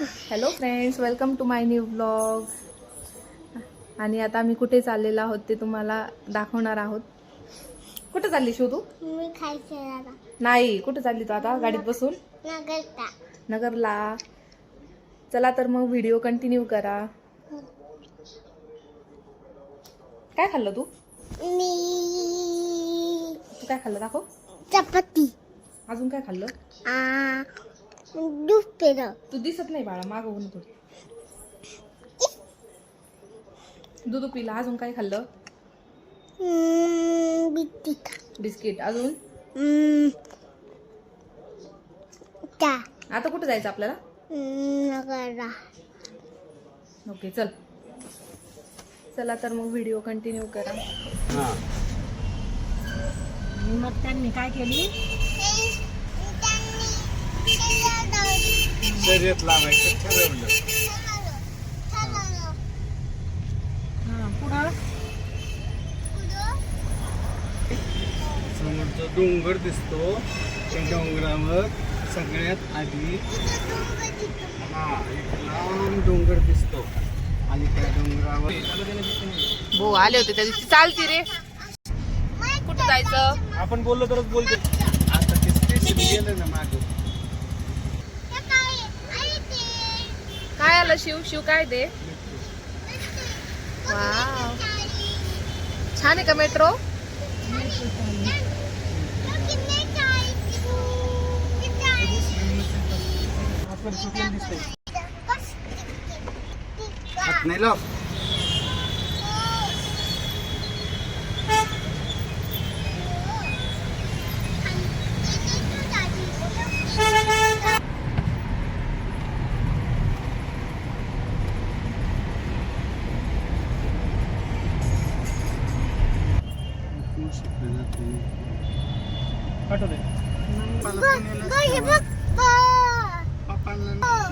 Hello friends welcome to my new blog आणि आता आम्ही कुठे चाललेलो आहोत ते तुम्हाला दाखवणार आहोत. कुठे चालली शिव तू? मी खायचे नाही कुठे चालली तू आता? गाडीत बसून? नगरला. चला तर मग व्हिडिओ कंटिन्यू करा. काय खाल्लं तू? मी तू काय खाल्लं? दाखव. चपाती. अजून काय खाल्लं? दूध पेलं तू दिसत नाही बाळा मागं होऊन थोडी दूध पिला अजून काय खाल्लं? बिट्टी बिस्किट. अजून? आता कुठे जायचं आपल्याला? ओके चल. चला तर मग व्हिडिओ कंटिन्यू करा. मग त्यांनी काय केली? शर्यत लावायचं ठरवलं. हा पुढं? समोर जो डोंगर दिसतो. त्या डोंगरावर सगळ्यात आधी हा एक लांब डोंगर दिसतो. आणि त्या डोंगरावर हो आले होते त्या दिवशी. चालती रे. कुठं जायचं? आपण बोललो तरच बोलतो. आता ते स्टेशन गेलं ना मागे. आलं शिव शिव काय दे? वाव छान आहे का मेट्रो आपण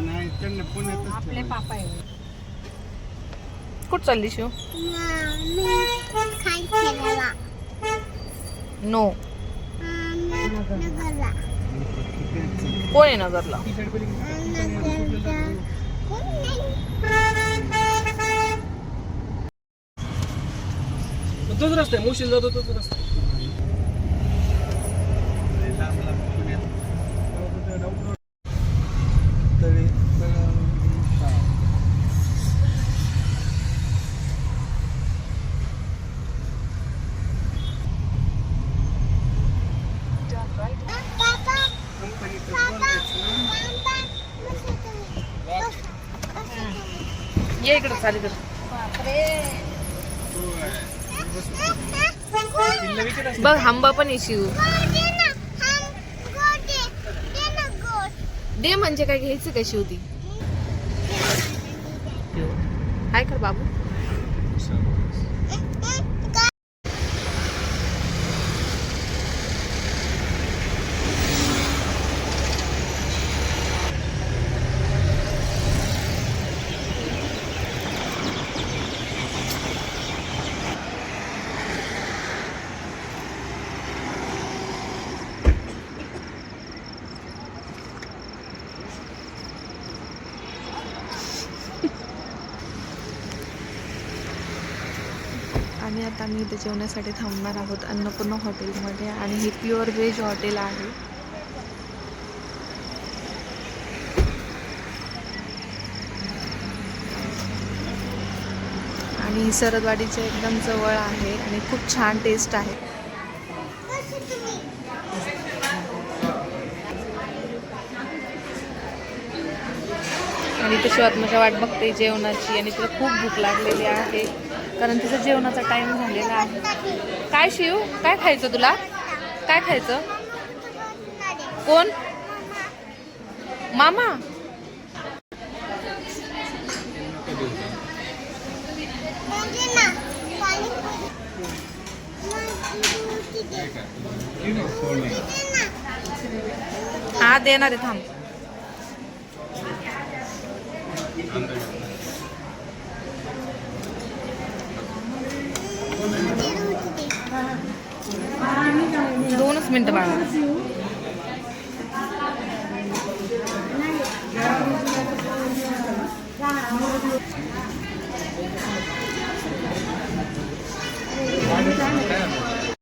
नाही त्यांना पुण्यातच आपले ठेवायचं. पापा आहे. कुठं चालली शिव? नो. कोण आहे नगरला? तोच रस्ता लांब लांब पुण्यात तळी हा. कंपनीतच बोलायचं ना. ये इकडं चाली बघ आंबा पण शिव दे म्हणजे काय घ्यायचं काय शिव ती काय कर बाबू? आणि आता आम्ही इथे जेवण्यासाठी थांबणार आहोत अन्नपूर्णा हॉटेलमध्ये आणि हे प्युअर व्हेज हॉटेल आहे. आणि सरदवाडीच्या एकदम जवळ आहे आणि खूप छान टेस्ट आहे. आणि तशी आत्मच्या वाट बघते जेवणाची आणि तिला खूप भूक लागलेली आहे. कारण तिचा जेवणाचा टाइम झालेला आहे. काय शिव? काय खायचं तुला? काय खायचं? कोण? मामा? हा देणार आहे थांब. मिनिटं बाळा